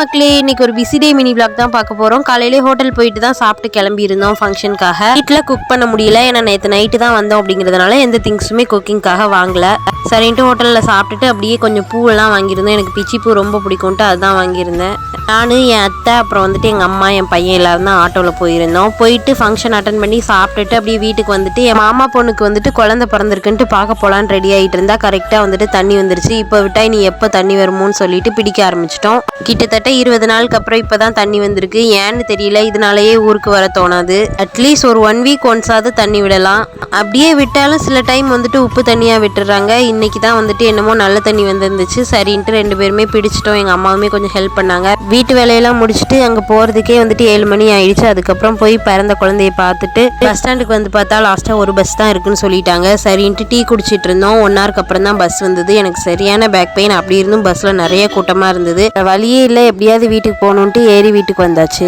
மக்களே இன்னைக்கு ஒரு பிஸி டே மினி vlog தான் பார்க்க போறோம். காலையிலே ஹோட்டல் போயிட்டு தான் சாப்பிட்டு கிளம்பி இருந்தோம் ஃபங்க்ஷனுக்காக வீட்டில் குக் பண்ண முடியல. ஏன்னா நேற்று நைட்டு தான் வந்தோம் அப்படிங்கிறதுனால எந்த திங்ஸுமே குக்கிங்காக வாங்கல. சரின்ட்டு ஹோட்டலில் சாப்பிட்டுட்டு அப்படியே கொஞ்சம் பூவெல்லாம் வாங்கியிருந்தோம். எனக்கு பிச்சி பூ ரொம்ப பிடிக்கும்ட்டு அதுதான் வாங்கியிருந்தேன். நான் என் அத்தை அப்புறம் வந்துட்டு எங்கள் அம்மா என் பையன் எல்லாரும் தான் ஆட்டோவில் போயிருந்தோம். போயிட்டு ஃபங்க்ஷன் அட்டன் பண்ணி சாப்பிட்டுட்டு அப்படியே வீட்டுக்கு வந்துட்டு என் மாமா பொண்ணுக்கு வந்துட்டு குழந்தை பிறந்திருக்குன்ட்டு பார்க்க போலான்னு ரெடி ஆகிட்டு இருந்தால் கரெக்டாக வந்துட்டு தண்ணி வந்துருச்சு. இப்போ விட்டா நீ எப்போ தண்ணி வருமோன்னு சொல்லிட்டு பிடிக்க ஆரம்பிச்சிட்டோம். கிட்டத்தட்ட இருபது நாளுக்கு அப்புறம் இப்போ தான் தண்ணி வந்திருக்கு. ஏன்னு தெரியல இதனாலேயே ஊருக்கு வர தோணாது. அட்லீஸ்ட் ஒரு ஒன் வீக் ஒன்ஸாவது தண்ணி விடலாம். அப்படியே விட்டாலும் சில டைம் வந்துட்டு உப்பு தண்ணியாக விட்டுறாங்க. இன்னைக்கு தான் வந்துட்டு என்னமோ நல்ல தண்ணி வந்திருந்துச்சு. சரின்ட்டு ரெண்டு பேருமே பிடிச்சிட்டோம். எங்கள் அம்மாவுமே கொஞ்சம் ஹெல்ப் பண்ணாங்க. வீட்டு வேலையெல்லாம் முடிச்சுட்டு அங்கே போகிறதுக்கே வந்துட்டு ஏழு மணி ஆயிடுச்சு. அதுக்கப்புறம் போய் பிறந்த குழந்தைய பார்த்துட்டு பஸ் ஸ்டாண்டுக்கு வந்து பார்த்தா லாஸ்ட்டாக ஒரு பஸ் தான் இருக்குன்னு சொல்லிட்டாங்க. சரின்ட்டு டீ குடிச்சிட்டு இருந்தோம். ஒன் ஹவருக்கு அப்புறம் தான் பஸ் வந்தது. எனக்கு சரியான பேக் பெயின் அப்படி இருந்தும் பஸ்ஸில் நிறைய கூட்டமாக இருந்தது. வழியே இல்லை. எப்படியாவது வீட்டுக்கு போகணுன்ட்டு ஏறி வீட்டுக்கு வந்தாச்சு.